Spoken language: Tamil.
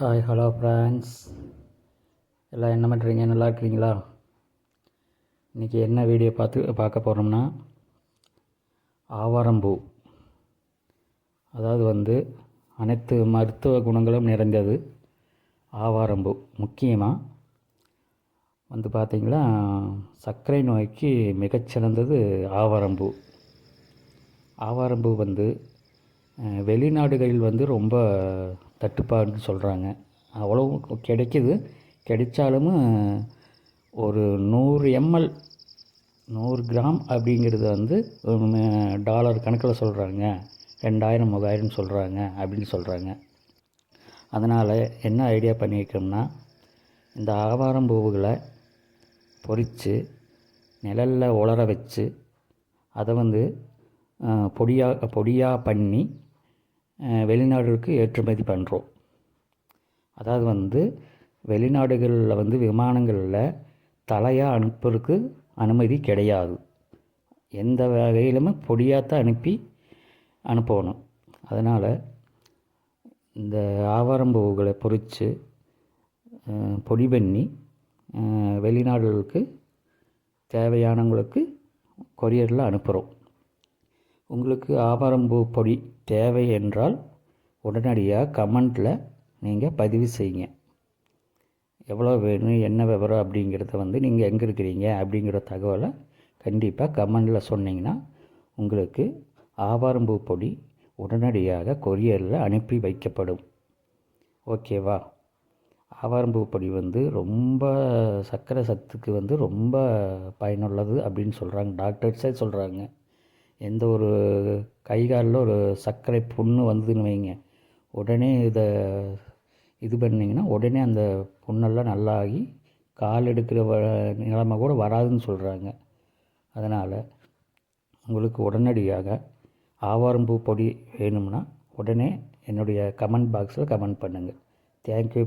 ஹாய் ஹலோ ஃப்ரெண்ட்ஸ் எல்லாம் என்ன பண்ணுறீங்க நல்லா இருக்கிறீங்களா இன்றைக்கி என்ன வீடியோ பார்த்து பார்க்க போகிறோம்னா ஆவாரம்பூ. அதாவது வந்து அனைத்து மருத்துவ குணங்களும் நிறைந்தது ஆவாரம்பூ. முக்கியமாக வந்து பார்த்திங்கன்னா சர்க்கரை நோய்க்கு மிகச்சிறந்தது ஆவாரம்பூ. ஆவாரம்பூ வந்து வெளிநாடுகளில் வந்து ரொம்ப தட்டுப்பாடுன்னு சொல்கிறாங்க அவ்வளவு கிடைக்கிது. கிடைச்சாலும் ஒரு நூறு எம்எல் நூறு கிராம் அப்படிங்கிறது வந்து டாலர் கணக்கில் சொல்கிறாங்க ரெண்டாயிரம் மூவாயிரம் சொல்கிறாங்க அப்படின்னு சொல்கிறாங்க அதனால் என்ன ஐடியா பண்ணியிருக்கோம்னா இந்த ஆவாரம் பூவுகளை பொரித்து நிழலில் உலர வச்சு அதை வந்து பொடியாக பொடியாக பண்ணி வெளிநாடுகளுக்கு ஏற்றுமதி பண்ணுறோம் அதாவது வந்து வெளிநாடுகளில் வந்து விமானங்களில் தலையாக அனுப்புறதுக்கு அனுமதி கிடையாது. எந்த வகையிலுமே பொடியாகத்தான் அனுப்பி அனுப்பணும். அதனால் இந்த ஆவாரம்பூவுகளை பொரித்து பொடி பண்ணி வெளிநாடுகளுக்கு தேவையானவங்களுக்கு கொரியரில் அனுப்புகிறோம் உங்களுக்கு ஆவாரம்பூ பொடி தேவை என்றால் உடனடியாக கமெண்ட்டில் நீங்கள் பதிவு செய்யுங்க. எவ்வளோ வேணும் என்ன விவரம் அப்படிங்கிறத வந்து நீங்கள் எங்கே இருக்கிறீங்க அப்படிங்கிற தகவலை கண்டிப்பாக கமெண்டில் சொன்னீங்கன்னா உங்களுக்கு ஆவாரம்பூ பொடி உடனடியாக கொரியரில் அனுப்பி வைக்கப்படும். ஓகேவா? ஆவாரம்பூ பொடி வந்து ரொம்ப சர்க்கரை சத்துக்கு வந்து ரொம்ப பயனுள்ளது அப்படின்னு சொல்கிறாங்க டாக்டர்ஸே சொல்கிறாங்க எந்த ஒரு கை காலில் ஒரு சர்க்கரை புண்ணு வந்ததுன்னு வைங்க. உடனே இதை இது பண்ணிங்கன்னா உடனே அந்த புண்ணெல்லாம் நல்லாகி கால் எடுக்கிற வ நிலைமை கூட வராதுன்னு சொல்கிறாங்க அதனால் உங்களுக்கு உடனடியாக ஆவாரம்பூ பொடி வேணும்னா உடனே என்னுடைய கமெண்ட் பாக்ஸில் கமெண்ட் பண்ணுங்கள் தேங்க்யூ